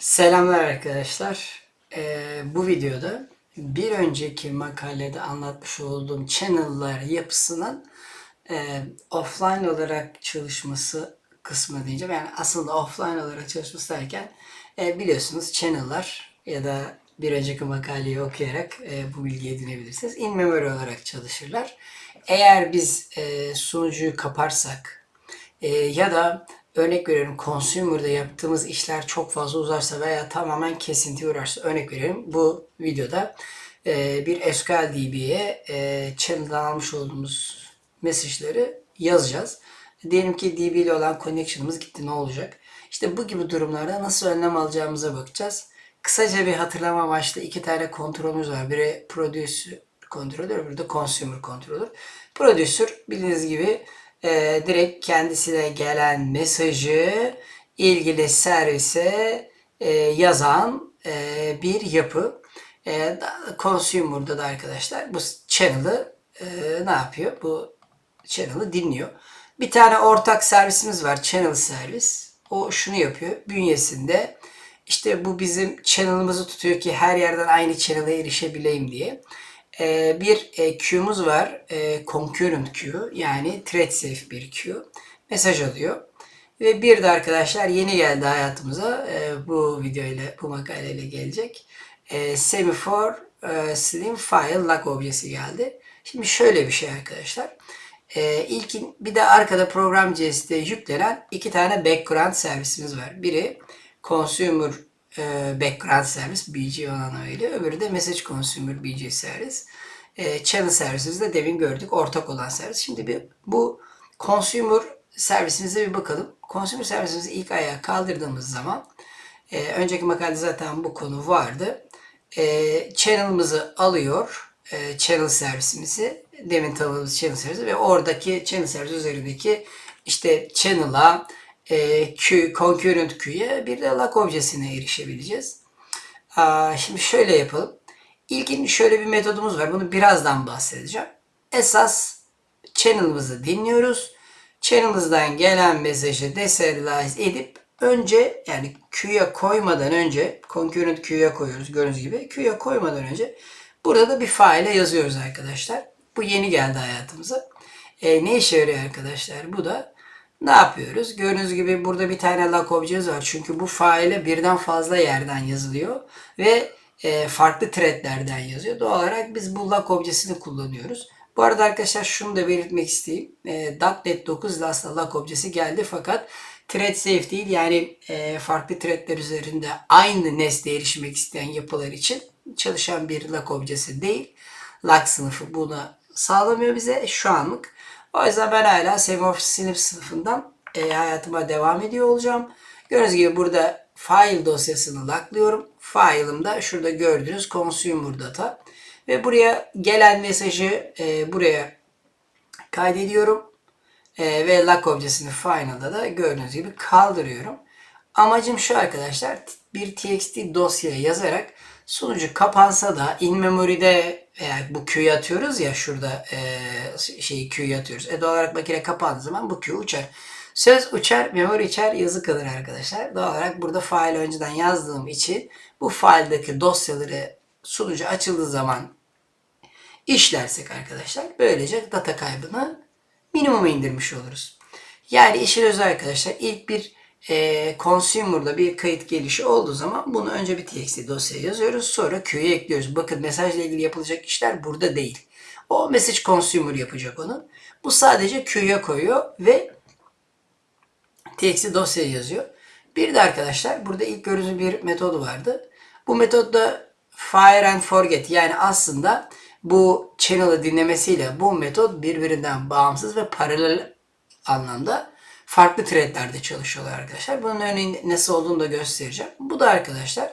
Selamlar arkadaşlar. Ee, bu videoda bir önceki makalede anlatmış olduğum channel'lar yapısının e, offline olarak çalışması kısmı diyeceğim. Yani aslında offline olarak çalışması derken e, biliyorsunuz channel'lar ya da bir önceki makaleyi okuyarak e, bu bilgiyi edinebilirsiniz. In memory olarak çalışırlar. Eğer biz e, sunucuyu kaparsak e, ya da örnek veriyorum consumer'da yaptığımız işler çok fazla uzarsa veya tamamen kesinti uğrarsa örnek veriyorum bu videoda e, bir SQL DB'ye e, channel'dan almış olduğumuz mesajları yazacağız. Diyelim ki DB ile olan connection'ımız gitti ne olacak? İşte bu gibi durumlarda nasıl önlem alacağımıza bakacağız. Kısaca bir hatırlama amaçlı iki tane kontrolümüz var. Biri producer kontrolör, öbürü de consumer kontrolör. Producer bildiğiniz gibi e, direkt kendisine gelen mesajı ilgili servise e, yazan e, bir yapı. E, da- consumer'da da arkadaşlar bu channel'ı e, ne yapıyor? Bu channel'ı dinliyor. Bir tane ortak servisimiz var. Channel servis. O şunu yapıyor. Bünyesinde işte bu bizim channel'ımızı tutuyor ki her yerden aynı channel'a erişebileyim diye. Ee, bir e, queue'muz var. E, concurrent queue yani thread safe bir queue. Mesaj alıyor. Ve bir de arkadaşlar yeni geldi hayatımıza. E, bu video ile bu makaleyle gelecek. E, slim file log objesi geldi. Şimdi şöyle bir şey arkadaşlar. E, ilkin bir de arkada program.js'de yüklenen iki tane background servisimiz var. Biri consumer e, background servis BG olan öyle. Öbürü de message consumer BG servis. E, channel servisimiz de demin gördük ortak olan servis. Şimdi bir bu consumer servisimize bir bakalım. Consumer servisimizi ilk ayağa kaldırdığımız zaman e, önceki makalede zaten bu konu vardı. E, channel'ımızı alıyor. E, channel servisimizi demin tanıdığımız channel servisi ve oradaki channel servisi üzerindeki işte channel'a e, queue, concurrent queue'ye bir de lock objesine erişebileceğiz. Aa, şimdi şöyle yapalım. İlkin şöyle bir metodumuz var. Bunu birazdan bahsedeceğim. Esas channel'ımızı dinliyoruz. Channel'ımızdan gelen mesajı deserialize edip önce yani queue'ya koymadan önce concurrent queue'ya koyuyoruz gördüğünüz gibi. Queue'ya koymadan önce burada da bir faile yazıyoruz arkadaşlar. Bu yeni geldi hayatımıza. E, ne işe yarıyor arkadaşlar? Bu da ne yapıyoruz? Gördüğünüz gibi burada bir tane lock objemiz var. Çünkü bu faile birden fazla yerden yazılıyor ve e, farklı threadlerden yazıyor. Doğal olarak biz bu lock objesini kullanıyoruz. Bu arada arkadaşlar şunu da belirtmek isteyeyim. E, .NET 9 ile aslında lock objesi geldi fakat thread safe değil. Yani e, farklı threadler üzerinde aynı nesneye erişmek isteyen yapılar için çalışan bir lock objesi değil. Lock sınıfı buna sağlamıyor bize şu anlık. O yüzden ben hala Semrush sınıf sınıfından e, hayatıma devam ediyor olacağım. Gördüğünüz gibi burada file dosyasını locklıyorum. File'ım da şurada gördüğünüz consumer data. Ve buraya gelen mesajı e, buraya kaydediyorum. E, ve lock objesini final'da da gördüğünüz gibi kaldırıyorum. Amacım şu arkadaşlar bir txt dosya yazarak sunucu kapansa da in memory'de veya bu queue'ya atıyoruz ya şurada e, şeyi queue'ya atıyoruz. E doğal olarak makine kapandığı zaman bu queue uçar. Söz uçar, memory içer, yazı kalır arkadaşlar. Doğal olarak burada file önceden yazdığım için bu file'daki dosyaları sunucu açıldığı zaman işlersek arkadaşlar böylece data kaybını minimuma indirmiş oluruz. Yani işin özü arkadaşlar ilk bir e, consumer'da bir kayıt gelişi olduğu zaman bunu önce bir txt dosyaya yazıyoruz. Sonra queue'ya ekliyoruz. Bakın mesajla ilgili yapılacak işler burada değil. O message consumer yapacak onu. Bu sadece queue'ya koyuyor ve txt dosyaya yazıyor. Bir de arkadaşlar burada ilk gördüğünüz bir metodu vardı. Bu metodda fire and forget yani aslında bu channel'ı dinlemesiyle bu metot birbirinden bağımsız ve paralel anlamda farklı threadlerde çalışıyorlar arkadaşlar. Bunun örneğin nasıl olduğunu da göstereceğim. Bu da arkadaşlar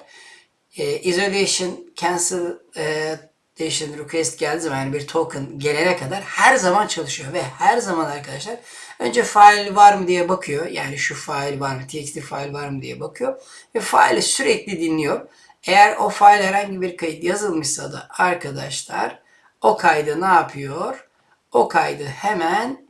e, isolation cancel e, Dation request geldiği zaman yani bir token gelene kadar her zaman çalışıyor ve her zaman arkadaşlar önce file var mı diye bakıyor. Yani şu file var mı, txt file var mı diye bakıyor ve faili sürekli dinliyor. Eğer o file herhangi bir kayıt yazılmışsa da arkadaşlar o kaydı ne yapıyor? O kaydı hemen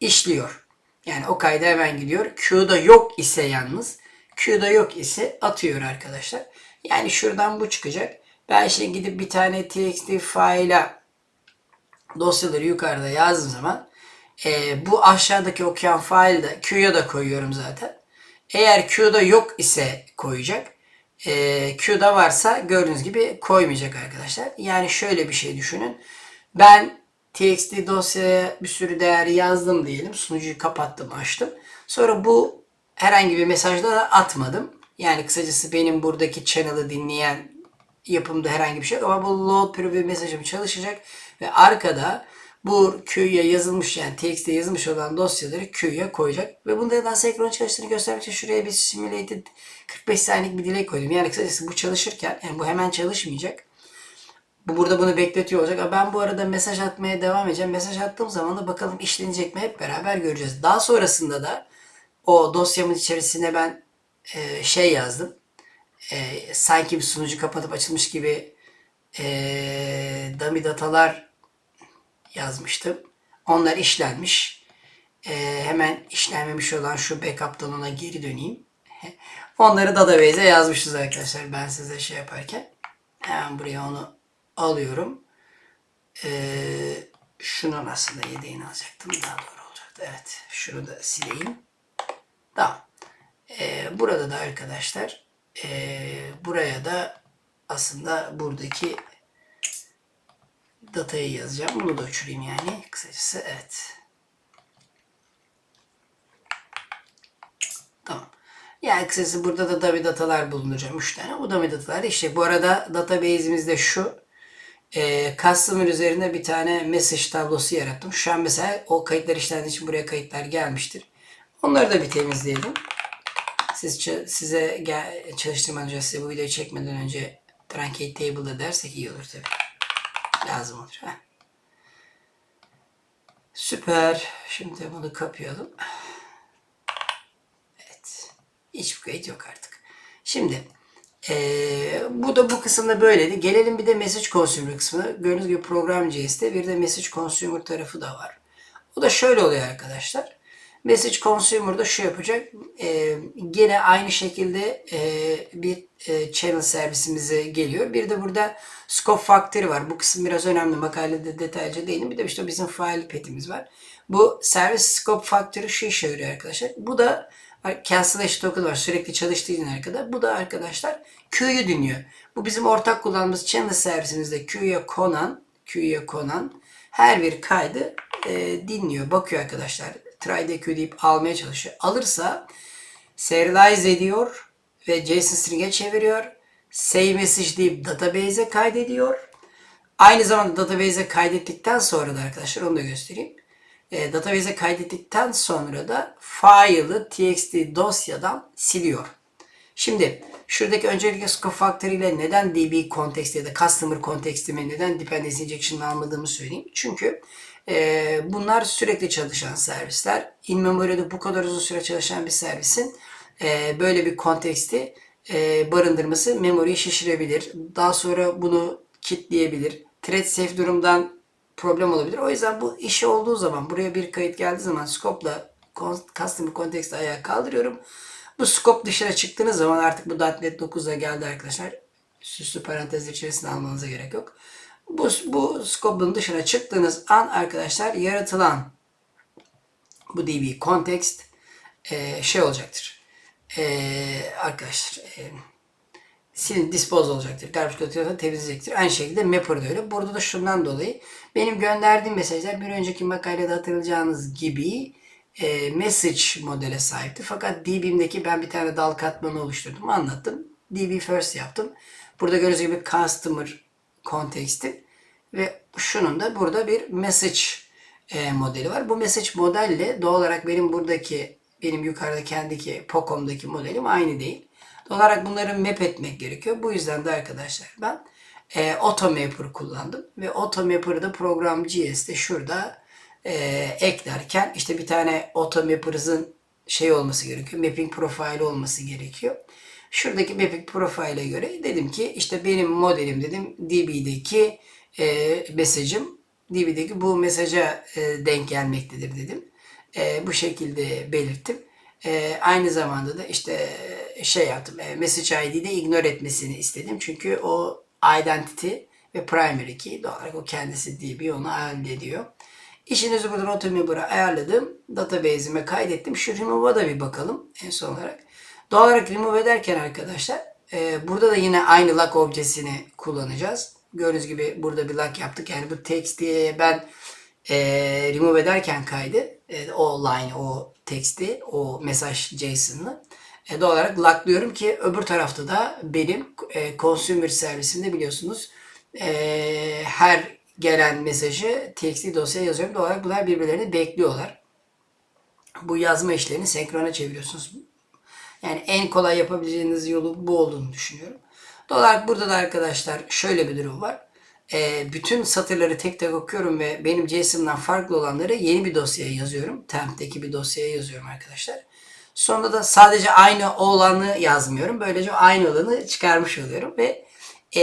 işliyor. Yani o kayda hemen gidiyor. Q'da yok ise yalnız Q'da yok ise atıyor arkadaşlar. Yani şuradan bu çıkacak. Ben şimdi gidip bir tane txt file'a dosyaları yukarıda yazdığım zaman e, bu aşağıdaki okuyan failde Q'ya da koyuyorum zaten. Eğer Q'da yok ise koyacak. E, Q'da varsa gördüğünüz gibi koymayacak arkadaşlar. Yani şöyle bir şey düşünün. Ben txt dosyaya bir sürü değer yazdım diyelim. Sunucuyu kapattım, açtım. Sonra bu herhangi bir mesajda da atmadım. Yani kısacası benim buradaki channel'ı dinleyen yapımda herhangi bir şey ama bu load preview mesajım çalışacak ve arkada bu Q'ya yazılmış yani TXT'de yazılmış olan dosyaları Q'ya koyacak. Ve bunda nasıl senkron çalıştığını göstermek için şuraya bir simulated 45 saniyelik bir delay koydum. Yani kısacası bu çalışırken yani bu hemen çalışmayacak. Bu burada bunu bekletiyor olacak. Ben bu arada mesaj atmaya devam edeceğim. Mesaj attığım zaman da bakalım işlenecek mi hep beraber göreceğiz. Daha sonrasında da o dosyamın içerisine ben e, şey yazdım. E, sanki bir sunucu kapatıp açılmış gibi e, dummy datalar yazmıştım. Onlar işlenmiş. E, hemen işlenmemiş olan şu backup'tan ona geri döneyim. Onları database'e yazmışız arkadaşlar ben size şey yaparken. Hemen buraya onu alıyorum. Ee, şunun aslında yedeğini alacaktım. Daha doğru olacaktı. Evet. Şunu da sileyim. Tamam. Ee, burada da arkadaşlar ee, buraya da aslında buradaki datayı yazacağım. Bunu da uçurayım yani. Kısacası evet. Tamam. Yani kısacası burada da dummy datalar bulunacağım. 3 tane. Bu dummy datalar işte bu arada database'imizde şu e, customer üzerinde bir tane message tablosu yarattım. Şu an mesela o kayıtlar işlendiği için buraya kayıtlar gelmiştir. Onları da bir temizleyelim. Siz size gel, çalıştırmadan önce size bu videoyu çekmeden önce truncate table'da dersek iyi olur tabii. Lazım olur. Heh. Süper. Şimdi bunu kapayalım. Evet. Hiçbir kayıt yok artık. Şimdi ee, bu da bu kısımda böyleydi. Gelelim bir de message consumer kısmına. Gördüğünüz gibi program JS'de bir de message consumer tarafı da var. O da şöyle oluyor arkadaşlar. Message consumer'da şu yapacak. E, gene aynı şekilde e, bir e, channel servisimize geliyor. Bir de burada scope factory var. Bu kısım biraz önemli. Makalede detaylıca değilim. Bir de işte bizim file petimiz var. Bu service scope factory şu işe yarıyor arkadaşlar. Bu da cancellation token var. Sürekli çalıştığı için arkada. Bu da arkadaşlar Q'yu dinliyor. Bu bizim ortak kullandığımız channel servisimizde Q'ya konan Q'ya konan her bir kaydı e, dinliyor. Bakıyor arkadaşlar. Try Q deyip almaya çalışıyor. Alırsa serialize ediyor ve JSON string'e çeviriyor. Save message deyip database'e kaydediyor. Aynı zamanda database'e kaydettikten sonra da arkadaşlar onu da göstereyim. E, database'e kaydettikten sonra da file'ı txt dosyadan siliyor. Şimdi şuradaki öncelikle scope factor ile neden DB context ya da customer context'imi neden dependency injection almadığımı söyleyeyim. Çünkü e, bunlar sürekli çalışan servisler. In memoria'da bu kadar uzun süre çalışan bir servisin e, böyle bir konteksti e, barındırması memoriyi şişirebilir. Daha sonra bunu kilitleyebilir. Thread safe durumdan problem olabilir. O yüzden bu işi olduğu zaman buraya bir kayıt geldiği zaman scope'la customer context ayağa kaldırıyorum. Bu scope dışına çıktığınız zaman artık bu .NET 9'a geldi arkadaşlar. Süslü parantez içerisinde almanıza gerek yok. Bu, bu scope'un dışına çıktığınız an arkadaşlar yaratılan bu DB context e, şey olacaktır. E, arkadaşlar e, silin dispose olacaktır. Garbage collector'da temizleyecektir. Aynı şekilde mapper da öyle. Burada da şundan dolayı benim gönderdiğim mesajlar bir önceki makalede hatırlayacağınız gibi e, message modele sahipti. Fakat DB'imdeki ben bir tane dal katmanı oluşturdum. Anlattım. DB first yaptım. Burada gördüğünüz gibi customer context'i ve şunun da burada bir message e, modeli var. Bu message modelle doğal olarak benim buradaki benim yukarıda kendiki POCOM'daki modelim aynı değil. Doğal olarak bunları map etmek gerekiyor. Bu yüzden de arkadaşlar ben e, AutoMapper kullandım. Ve AutoMapper'da program GS'de şurada e, eklerken işte bir tane AutoMapper'ın şey olması gerekiyor. Mapping profili olması gerekiyor. Şuradaki mapping profile'e göre dedim ki işte benim modelim dedim DB'deki e, mesajım DB'deki bu mesaja e, denk gelmektedir dedim. E, bu şekilde belirttim. E, aynı zamanda da işte şey yaptım. E, message ID'de ignore etmesini istedim. Çünkü o identity ve primary key doğal olarak o kendisi DB onu hallediyor. İşinizi buradan automember'a ayarladım. Database'ime kaydettim. Şu remove'a da bir bakalım en son olarak. Doğal olarak remove ederken arkadaşlar e, burada da yine aynı lock objesini kullanacağız. Gördüğünüz gibi burada bir lock yaptık. Yani bu text diye ben e, remove ederken kaydı e, o line, o teksti, o mesaj JSON'ı e, doğal olarak locklıyorum ki öbür tarafta da benim e, consumer servisinde biliyorsunuz e, her gelen mesajı TXT dosyaya yazıyorum. Doğal olarak bunlar birbirlerini bekliyorlar. Bu yazma işlerini senkrona çeviriyorsunuz. Yani en kolay yapabileceğiniz yolu bu olduğunu düşünüyorum. Doğal olarak burada da arkadaşlar şöyle bir durum var. Ee, bütün satırları tek tek okuyorum ve benim JSON'dan farklı olanları yeni bir dosyaya yazıyorum. Temp'teki bir dosyaya yazıyorum arkadaşlar. Sonra da sadece aynı olanı yazmıyorum. Böylece aynı olanı çıkarmış oluyorum ve e,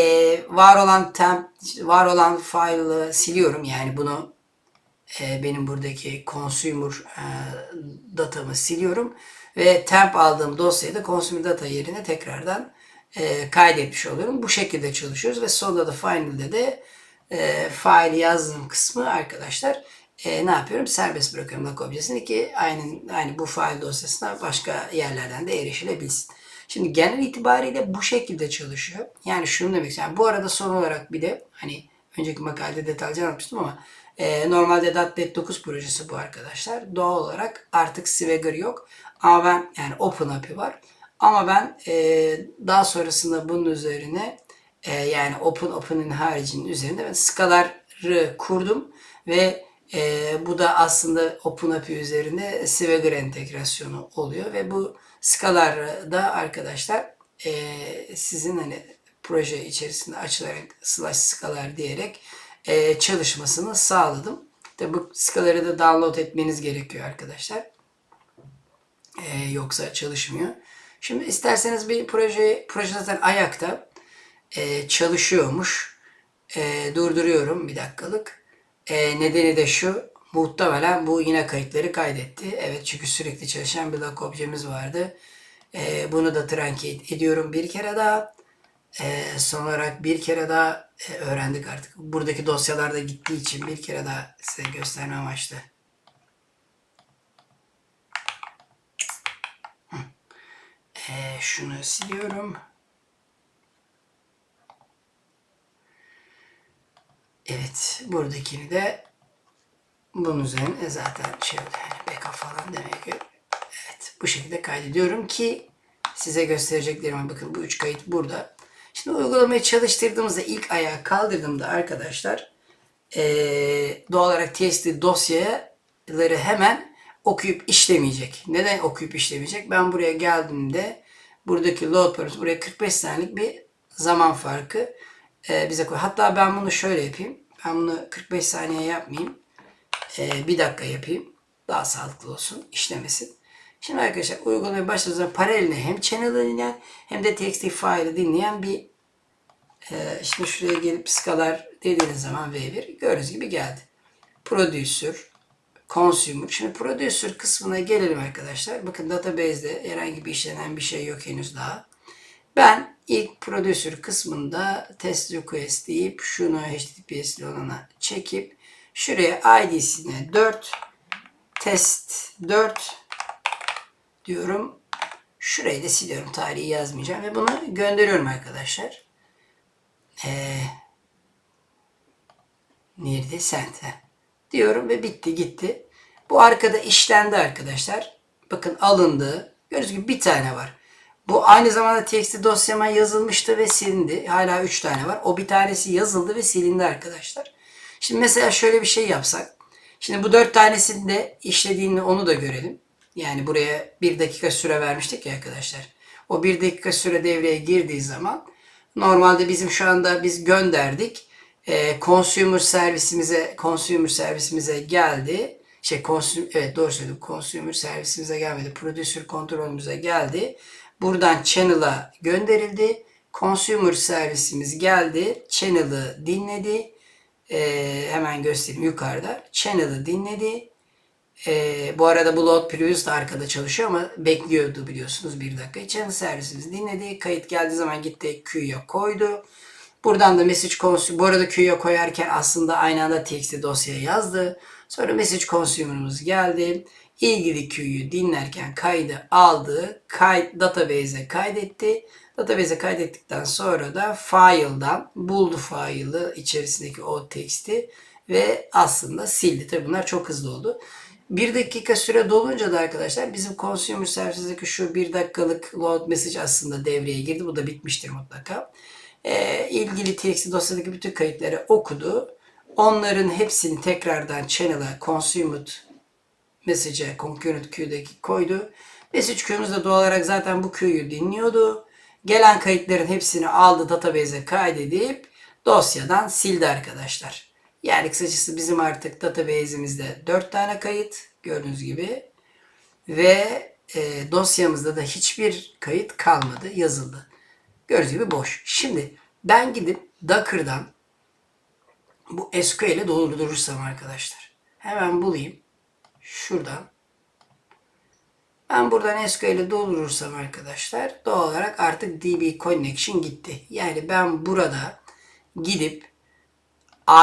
var olan temp, var olan file'ı siliyorum. Yani bunu e, benim buradaki consumer e, datamı siliyorum ve temp aldığım dosyayı da consumer data yerine tekrardan e, kaydetmiş oluyorum. Bu şekilde çalışıyoruz ve sonunda da final'de de e, file yazdığım kısmı arkadaşlar e, ne yapıyorum? Serbest bırakıyorum lock objesini ki aynı, aynı bu file dosyasına başka yerlerden de erişilebilsin. Şimdi genel itibariyle bu şekilde çalışıyor. Yani şunu demek. Yani bu arada son olarak bir de hani önceki makalede detaylıca anlatmıştım ama e, normalde .NET 9 projesi bu arkadaşlar. Doğal olarak artık Swagger yok. Ama ben yani OpenAPI var. Ama ben e, daha sonrasında bunun üzerine e, yani Open Open'in haricinin üzerinde ben Scalar'ı kurdum ve e, bu da aslında OpenAPI üzerinde Swagger entegrasyonu oluyor ve bu Scalar da arkadaşlar e, sizin hani proje içerisinde açılarak slash Scalar diyerek e, çalışmasını sağladım. Tabi bu Scalar'ı da download etmeniz gerekiyor arkadaşlar. E, yoksa çalışmıyor. Şimdi isterseniz bir proje, proje zaten ayakta e, çalışıyormuş. E, durduruyorum bir dakikalık. E, nedeni de şu. Muhtemelen bu yine kayıtları kaydetti. Evet çünkü sürekli çalışan bir log objemiz vardı. E, bunu da truncate ediyorum bir kere daha. E, son olarak bir kere daha e, öğrendik artık. Buradaki dosyalarda gittiği için bir kere daha size gösterme amaçlı. E, şunu siliyorum. Evet, buradakini de bunun üzerine zaten şey oldu yani backup falan demek ki. Evet, bu şekilde kaydediyorum ki size göstereceklerime bakın bu üç kayıt burada. Şimdi uygulamayı çalıştırdığımızda ilk ayağı kaldırdığımda arkadaşlar ee, doğal olarak testi dosyaları hemen okuyup işlemeyecek. Neden okuyup işlemeyecek? Ben buraya geldiğimde buradaki load parametre buraya 45 saniyelik bir zaman farkı e, bize koy. Hatta ben bunu şöyle yapayım. Ben bunu 45 saniye yapmayayım. E, bir dakika yapayım. Daha sağlıklı olsun. işlemesin. Şimdi arkadaşlar uygulamaya başladığınızda paralelinde hem channel'ı dinleyen hem de txt file'ı dinleyen bir e, şimdi şuraya gelip skalar dediğiniz zaman V1 gördüğünüz gibi geldi. Producer, consumer. Şimdi producer kısmına gelelim arkadaşlar. Bakın database'de herhangi bir işlenen bir şey yok henüz daha. Ben ilk producer kısmında test request deyip şunu HTTPS'li olana çekip şuraya ID'sine 4 test 4 diyorum. Şurayı da siliyorum. Tarihi yazmayacağım ve bunu gönderiyorum arkadaşlar. Ee, nerede sente diyorum ve bitti gitti. Bu arkada işlendi arkadaşlar. Bakın alındı. Gördüğünüz gibi bir tane var. Bu aynı zamanda txt dosyama yazılmıştı ve silindi. Hala 3 tane var. O bir tanesi yazıldı ve silindi arkadaşlar. Şimdi mesela şöyle bir şey yapsak. Şimdi bu 4 tanesini de işlediğini onu da görelim. Yani buraya 1 dakika süre vermiştik ya arkadaşlar. O 1 dakika süre devreye girdiği zaman normalde bizim şu anda biz gönderdik. E, consumer servisimize consumer servisimize geldi. Şey consumer, evet doğru söyledim. Consumer servisimize gelmedi. Producer kontrolümüze geldi. Buradan channel'a gönderildi. Consumer servisimiz geldi. Channel'ı dinledi. Ee, hemen göstereyim yukarıda. Channel'ı dinledi. Ee, bu arada bu load previous da arkada çalışıyor ama bekliyordu biliyorsunuz bir dakika. Channel servisimiz dinledi. Kayıt geldiği zaman gitti Q'ya koydu. Buradan da message consumer, bu arada Q'ya koyarken aslında aynı anda txt dosyaya yazdı. Sonra message consumer'ımız geldi. İlgili Q'yu dinlerken kaydı aldı. Kayıt database'e kaydetti. Database'e kaydettikten sonra da file'dan buldu file'ı içerisindeki o teksti ve aslında sildi. Tabi bunlar çok hızlı oldu. Bir dakika süre dolunca da arkadaşlar bizim consumer service'deki şu bir dakikalık load message aslında devreye girdi. Bu da bitmiştir mutlaka. Ee, ilgili txt dosyadaki bütün kayıtları okudu. Onların hepsini tekrardan channel'a consumed message'e concurrent queue'daki koydu. Message queue'muz da doğal olarak zaten bu queue'yu dinliyordu. Gelen kayıtların hepsini aldı database'e kaydedip dosyadan sildi arkadaşlar. Yani kısacası bizim artık database'imizde 4 tane kayıt gördüğünüz gibi ve e, dosyamızda da hiçbir kayıt kalmadı, yazıldı. Gördüğünüz gibi boş. Şimdi ben gidip Docker'dan bu SQL'e doldurursam arkadaşlar. Hemen bulayım. Şuradan. Ben buradan SQL'e doldurursam arkadaşlar doğal olarak artık DB connection gitti. Yani ben burada gidip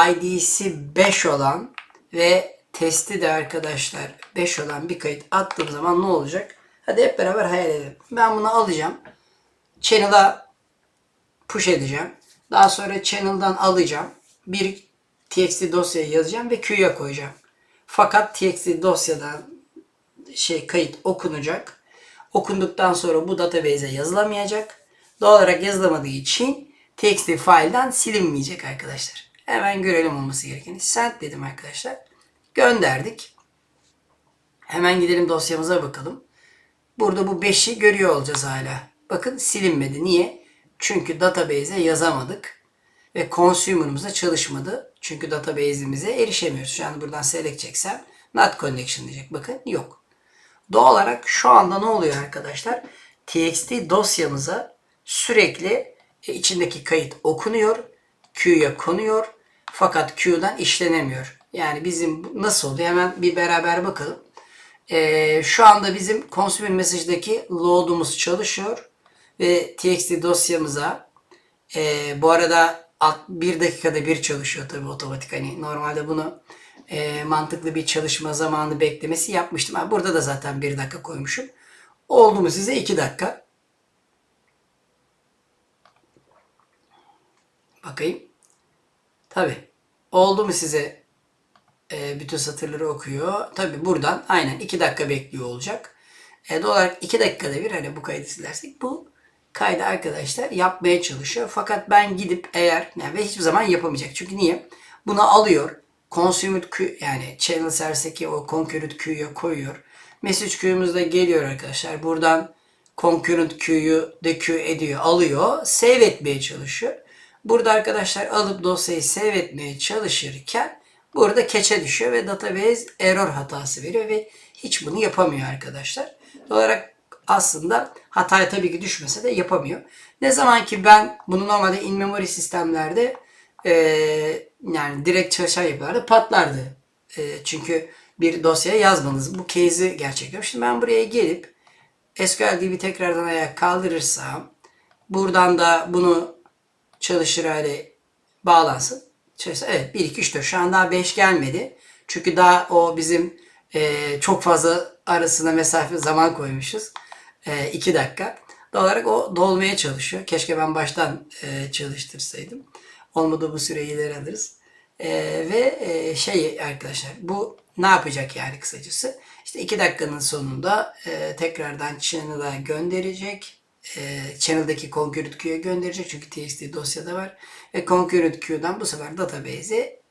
ID'si 5 olan ve testi de arkadaşlar 5 olan bir kayıt attığım zaman ne olacak? Hadi hep beraber hayal edelim. Ben bunu alacağım. Channel'a push edeceğim. Daha sonra channel'dan alacağım. Bir txt dosyaya yazacağım ve Q'ya koyacağım. Fakat txt dosyadan şey kayıt okunacak. Okunduktan sonra bu database'e yazılamayacak. Doğal olarak yazılamadığı için txt file'dan silinmeyecek arkadaşlar. Hemen görelim olması gerekeni. Send dedim arkadaşlar. Gönderdik. Hemen gidelim dosyamıza bakalım. Burada bu 5'i görüyor olacağız hala. Bakın silinmedi. Niye? Çünkü database'e yazamadık. Ve consumer'ımız çalışmadı. Çünkü database'imize erişemiyoruz. Şu an buradan select çeksem not connection diyecek. Bakın yok. Doğal olarak şu anda ne oluyor arkadaşlar? TXT dosyamıza sürekli e, içindeki kayıt okunuyor. Q'ya konuyor. Fakat Q'dan işlenemiyor. Yani bizim nasıl oluyor? Hemen bir beraber bakalım. Ee, şu anda bizim consumer message'daki load'umuz çalışıyor. Ve txt dosyamıza e, bu arada alt- bir dakikada bir çalışıyor tabii otomatik. Hani normalde bunu e, mantıklı bir çalışma zamanı beklemesi yapmıştım. Ha, burada da zaten bir dakika koymuşum. Oldu mu size iki dakika? Bakayım. Tabi. Oldu mu size e, bütün satırları okuyor. Tabi buradan aynen 2 dakika bekliyor olacak. E, doğal olarak 2 dakikada bir hani bu kaydı silersek bu kaydı arkadaşlar yapmaya çalışıyor. Fakat ben gidip eğer yani ve hiçbir zaman yapamayacak. Çünkü niye? Bunu alıyor. Consumer queue yani channel o concurrent queue'ya koyuyor. Message queue'umuz da geliyor arkadaşlar. Buradan concurrent de queue ediyor, alıyor. Save etmeye çalışıyor. Burada arkadaşlar alıp dosyayı save etmeye çalışırken burada keçe düşüyor ve database error hatası veriyor ve hiç bunu yapamıyor arkadaşlar. Doğal olarak aslında hataya tabii ki düşmese de yapamıyor. Ne zaman ki ben bunu normalde in memory sistemlerde eee, yani direkt çalışan yapılarda patlardı. Eee, çünkü bir dosyaya yazmanız bu case'i gerçekleştiriyor. Şimdi ben buraya gelip SQL DB tekrardan ayağa kaldırırsam buradan da bunu çalışır hale bağlansın. Çalışsın. Evet 1, 2, 3, 4. Şu an daha 5 gelmedi. Çünkü daha o bizim e, çok fazla arasına mesafe zaman koymuşuz. 2 dakika. Doğal olarak o dolmaya çalışıyor. Keşke ben baştan e, çalıştırsaydım. Olmadı bu süreyi ileri alırız. E, ve e, şey arkadaşlar bu ne yapacak yani kısacası? İşte 2 dakikanın sonunda e, tekrardan channel'a gönderecek e, channel'daki concurrent queue'ya gönderecek çünkü txt dosyada var. Ve concurrent queue'dan bu sefer database'e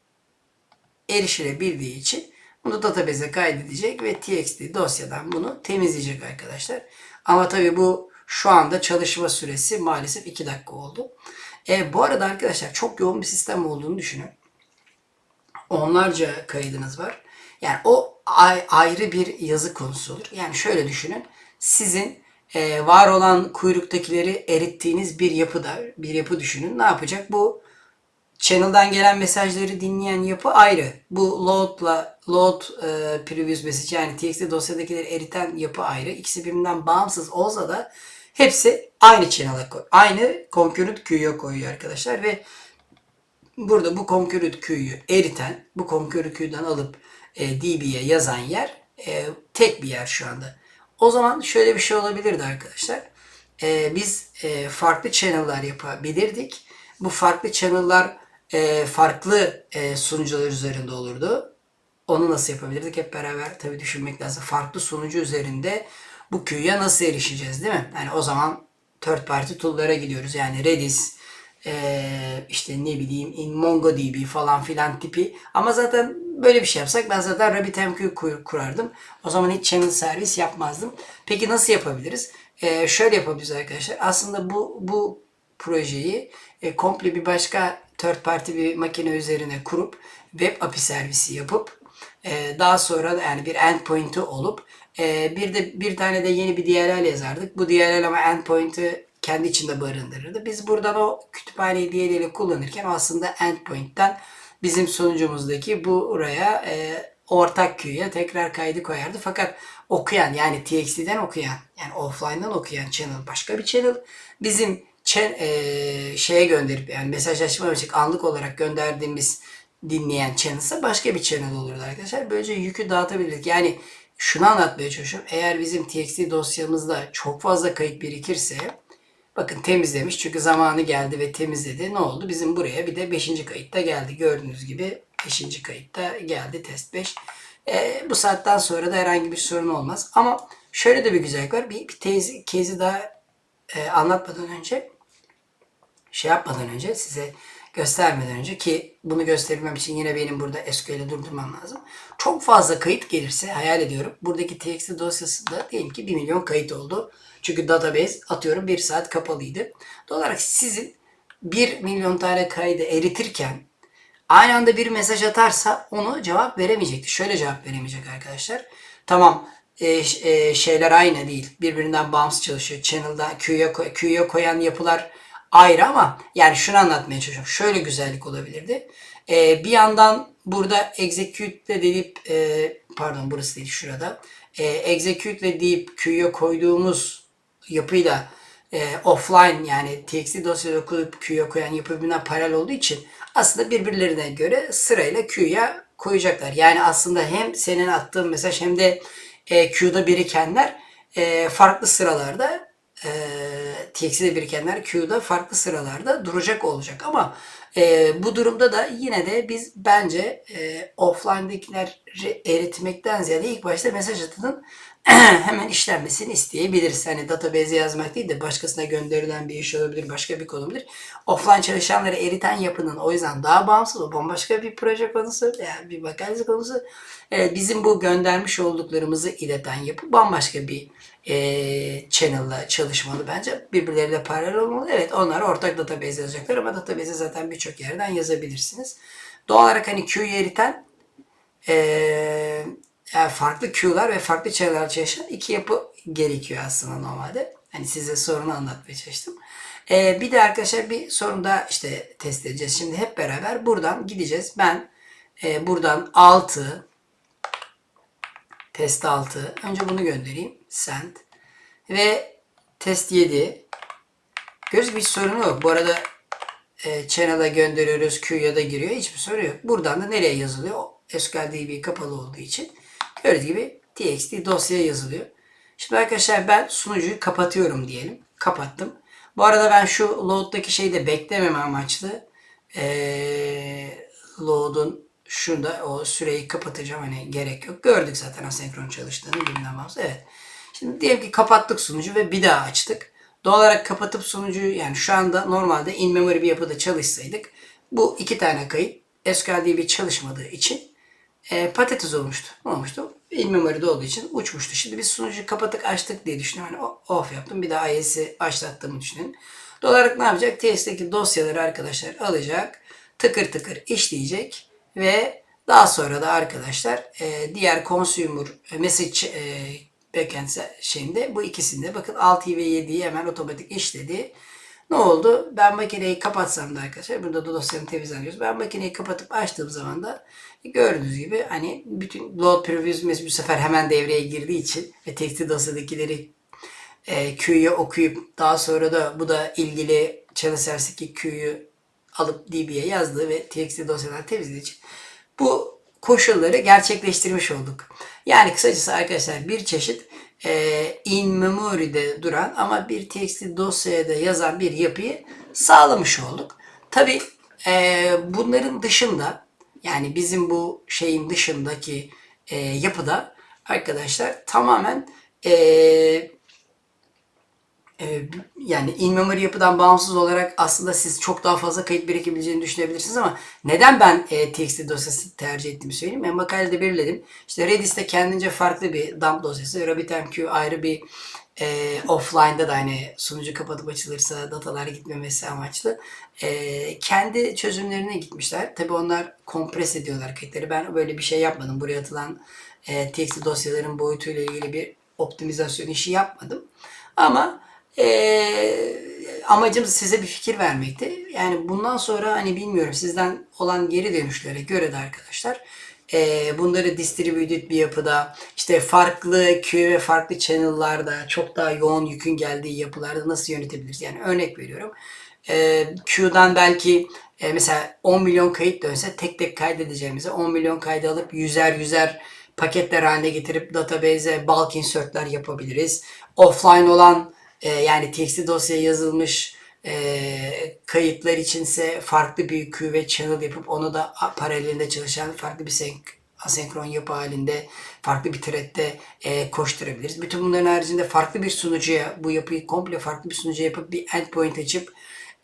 erişilebildiği için bunu database'e kaydedecek ve txt dosyadan bunu temizleyecek arkadaşlar. Ama tabii bu şu anda çalışma süresi maalesef 2 dakika oldu. E, bu arada arkadaşlar çok yoğun bir sistem olduğunu düşünün. Onlarca kaydınız var. Yani o ay- ayrı bir yazı konusu olur. Yani şöyle düşünün. Sizin e, var olan kuyruktakileri erittiğiniz bir yapıda bir yapı düşünün. Ne yapacak? Bu channel'dan gelen mesajları dinleyen yapı ayrı. Bu load'la load e, previous message yani txt dosyadakileri eriten yapı ayrı. İkisi birbirinden bağımsız olsa da hepsi aynı channel'a. Aynı concurrent queue'ya koyuyor arkadaşlar ve burada bu concurrent queue'yu eriten, bu concurrent queue'dan alıp e, DB'ye yazan yer e, tek bir yer şu anda. O zaman şöyle bir şey olabilirdi arkadaşlar. E, biz e, farklı channel'lar yapabilirdik. Bu farklı channel'lar e, farklı e, sunucular üzerinde olurdu. Onu nasıl yapabilirdik? Hep beraber tabii düşünmek lazım. Farklı sunucu üzerinde bu queue'ya nasıl erişeceğiz değil mi? Yani o zaman third party tool'lara gidiyoruz. Yani Redis, eee, işte ne bileyim in MongoDB falan filan tipi. Ama zaten böyle bir şey yapsak ben zaten RabbitMQ kur- kurardım. O zaman hiç channel servis yapmazdım. Peki nasıl yapabiliriz? Eee, şöyle yapabiliriz arkadaşlar. Aslında bu bu projeyi e, komple bir başka third party bir makine üzerine kurup web API servisi yapıp e, daha sonra da yani bir endpoint'i olup e, bir de bir tane de yeni bir DLL yazardık. Bu DLL ama endpoint'i kendi içinde barındırırdı. Biz buradan o kütüphaneyi DLL'i kullanırken aslında endpoint'ten bizim sunucumuzdaki bu oraya e, ortak queue'ya tekrar kaydı koyardı. Fakat okuyan yani TXT'den okuyan yani offline'dan okuyan channel başka bir channel. Bizim chen, e, şeye gönderip yani mesajlaşma için anlık olarak gönderdiğimiz dinleyen channel'sa başka bir channel olurdu arkadaşlar. Böylece yükü dağıtabilirdik. Yani şunu anlatmaya çalışıyorum. Eğer bizim TXT dosyamızda çok fazla kayıt birikirse bakın temizlemiş çünkü zamanı geldi ve temizledi. Ne oldu? Bizim buraya bir de 5. kayıtta geldi. Gördüğünüz gibi 5. kayıtta geldi test 5. E, bu saatten sonra da herhangi bir sorun olmaz. Ama şöyle de bir güzellik var. Bir, bir tezi, kezi daha e, anlatmadan önce şey yapmadan önce size göstermeden önce ki bunu göstermem için yine benim burada SQL'e durdurmam lazım. Çok fazla kayıt gelirse hayal ediyorum. Buradaki txt dosyasında diyelim ki 1 milyon kayıt oldu. Çünkü database atıyorum 1 saat kapalıydı. Doğal olarak sizin 1 milyon tane kaydı eritirken aynı anda bir mesaj atarsa onu cevap veremeyecekti. Şöyle cevap veremeyecek arkadaşlar. Tamam e, e, şeyler aynı değil. Birbirinden bağımsız çalışıyor. Channel'da koy- queue'ya koyan yapılar ayrı ama yani şunu anlatmaya çalışıyorum. Şöyle güzellik olabilirdi. E, bir yandan burada execute deyip e, pardon burası değil şurada. E, execute deyip queue'ya koyduğumuz yapıyla e, offline yani txt dosyayı okuyup queue'ya koyan yapı birbirine paralel olduğu için aslında birbirlerine göre sırayla queue'ya koyacaklar. Yani aslında hem senin attığın mesaj hem de e, queue'da birikenler e, farklı sıralarda e, TXT'de birikenler queue'da farklı sıralarda duracak olacak ama e, bu durumda da yine de biz bence e, offline'dakileri eritmekten ziyade ilk başta mesaj atının hemen işlenmesini isteyebiliriz. Hani database yazmak değil de başkasına gönderilen bir iş olabilir, başka bir konu olabilir. Offline çalışanları eriten yapının o yüzden daha bağımsız, o bambaşka bir proje konusu, yani bir makale konusu. Evet, bizim bu göndermiş olduklarımızı ileten yapı bambaşka bir e, channel'la çalışmalı bence. Birbirleriyle paralel olmalı. Evet onlar ortak database yazacaklar ama database'e zaten birçok yerden yazabilirsiniz. Doğal olarak hani queue'yu eriten e, yani farklı queue'lar ve farklı channel'lar çalışan iki yapı gerekiyor aslında normalde. Hani size sorunu anlatmaya çalıştım. E, bir de arkadaşlar bir sorun daha işte test edeceğiz. Şimdi hep beraber buradan gideceğiz. Ben e, buradan 6 test 6 önce bunu göndereyim. Send. Ve test 7 Göz bir sorunu yok. Bu arada e, channel'a gönderiyoruz. Q'ya da giriyor. Hiçbir sorun yok. Buradan da nereye yazılıyor? SQLDB kapalı olduğu için. Gördüğünüz gibi txt dosyaya yazılıyor. Şimdi arkadaşlar ben sunucuyu kapatıyorum diyelim. Kapattım. Bu arada ben şu load'daki şeyi de beklememe amaçlı e, load'un şurada o süreyi kapatacağım. Hani gerek yok. Gördük zaten asenkron çalıştığını. Bağımsız. Evet. Şimdi diyelim ki kapattık sunucu ve bir daha açtık. Doğal olarak kapatıp sunucuyu yani şu anda normalde in memory bir yapıda çalışsaydık bu iki tane kayıt SQLDB çalışmadığı için e, patates olmuştu. Olmuştu? In memory'de olduğu için uçmuştu. Şimdi biz sunucuyu kapattık açtık diye düşünüyorum. Hani off yaptım. Bir daha IS'i başlattığımı düşünün. Doğal olarak ne yapacak? TS'deki dosyaları arkadaşlar alacak. Tıkır tıkır işleyecek ve daha sonra da arkadaşlar e, diğer consumer e, message e, backend şeyinde bu ikisinde bakın 6 ve 7'yi hemen otomatik işledi. Ne oldu? Ben makineyi kapatsam da arkadaşlar burada da dosyanın temizleniyoruz. Ben makineyi kapatıp açtığım zaman da gördüğünüz gibi hani bütün load previews bu sefer hemen devreye girdiği için ve tekstil dosyadakileri e, Q'yu okuyup daha sonra da bu da ilgili çalışarsaki Q'yu alıp DB'ye yazdığı ve TXT dosyalar temizlediği için bu koşulları gerçekleştirmiş olduk. Yani kısacası arkadaşlar bir çeşit e, in memory'de duran ama bir TXT dosyaya da yazan bir yapıyı sağlamış olduk. Tabi bunların dışında yani bizim bu şeyin dışındaki e, yapıda arkadaşlar tamamen e, ee, yani in-memory yapıdan bağımsız olarak aslında siz çok daha fazla kayıt birikebileceğini düşünebilirsiniz ama neden ben e, TXT dosyası tercih ettiğimi söyleyeyim. Ben makalede belirledim. İşte Redis'te kendince farklı bir dump dosyası. RabbitMQ ayrı bir e, offline'da da hani sunucu kapatıp açılırsa datalar gitmemesi amaçlı e, kendi çözümlerine gitmişler. Tabi onlar kompres ediyorlar kayıtları. Ben böyle bir şey yapmadım. Buraya atılan e, TXT dosyaların boyutuyla ilgili bir optimizasyon işi yapmadım. Ama ee, amacım size bir fikir vermekti. Yani bundan sonra hani bilmiyorum sizden olan geri dönüşlere göre de arkadaşlar e, bunları distributed bir yapıda işte farklı queue ve farklı channel'larda çok daha yoğun yükün geldiği yapılarda nasıl yönetebiliriz? Yani örnek veriyorum. E, queue'dan belki e, mesela 10 milyon kayıt dönse tek tek kaydedeceğimize 10 milyon kaydı alıp yüzer yüzer paketler haline getirip database'e bulk insert'ler yapabiliriz. Offline olan e, yani TXT dosyaya yazılmış e, kayıtlar içinse farklı bir queue ve channel yapıp onu da paralelinde çalışan farklı bir senk asenkron yapı halinde farklı bir thread'de e, koşturabiliriz. Bütün bunların haricinde farklı bir sunucuya bu yapıyı komple farklı bir sunucuya yapıp bir endpoint açıp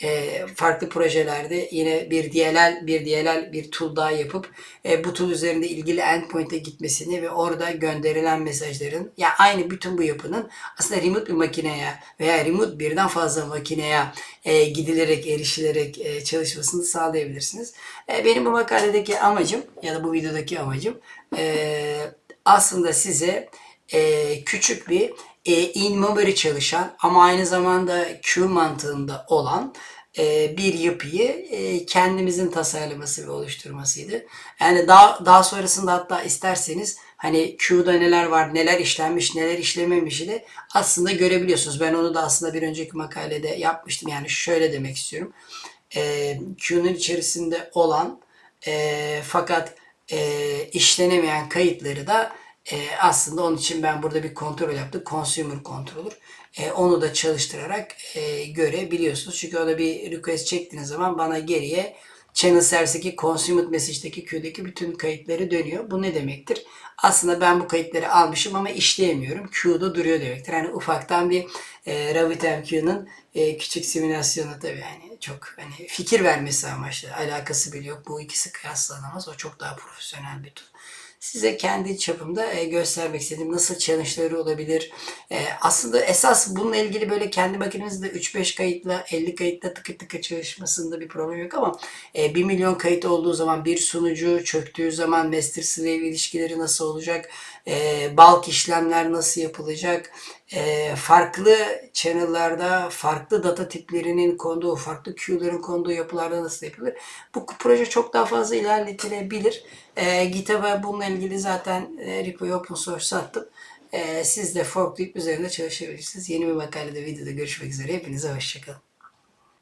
e, farklı projelerde yine bir DLL, bir DLL, bir tool daha yapıp e, bu tool üzerinde ilgili endpoint'e gitmesini ve orada gönderilen mesajların ya yani aynı bütün bu yapının aslında remote bir makineye veya remote birden fazla makineye e, gidilerek, erişilerek e, çalışmasını sağlayabilirsiniz. E, benim bu makaledeki amacım ya da bu videodaki amacım e, aslında size e, küçük bir e, in memory çalışan ama aynı zamanda Q mantığında olan e, bir yapıyı e, kendimizin tasarlaması ve oluşturmasıydı. Yani daha daha sonrasında hatta isterseniz hani Q'da neler var, neler işlenmiş, neler işlememiş de aslında görebiliyorsunuz. Ben onu da aslında bir önceki makalede yapmıştım. Yani şöyle demek istiyorum. E, Q'nun içerisinde olan e, fakat e, işlenemeyen kayıtları da e, aslında onun için ben burada bir kontrol yaptım. Consumer kontrolür. E, onu da çalıştırarak e, görebiliyorsunuz. Çünkü o da bir request çektiğiniz zaman bana geriye channel service'deki consumer message'deki Q'deki bütün kayıtları dönüyor. Bu ne demektir? Aslında ben bu kayıtları almışım ama işleyemiyorum. Q'da duruyor demektir. Yani ufaktan bir e, RabbitMQ'nun e, küçük simülasyonu tabii yani çok hani fikir vermesi amaçlı alakası bile yok. Bu ikisi kıyaslanamaz. O çok daha profesyonel bir tool size kendi çapımda e, göstermek istedim. Nasıl challenge'ları olabilir? E, aslında esas bununla ilgili böyle kendi makinenizde 3-5 kayıtla 50 kayıtla tıkır tıkır çalışmasında bir problem yok ama e, 1 milyon kayıt olduğu zaman bir sunucu çöktüğü zaman master slave ilişkileri nasıl olacak? E, bulk işlemler nasıl yapılacak? E, farklı channel'larda farklı data tiplerinin konduğu, farklı queue'ların konduğu yapılarda nasıl yapılır? Bu proje çok daha fazla ilerletilebilir. E, GitHub'a bununla ilgili zaten e, repo'yu open source sattım. E, siz de forklift üzerinde çalışabilirsiniz. Yeni bir makalede videoda görüşmek üzere. Hepinize hoşçakalın.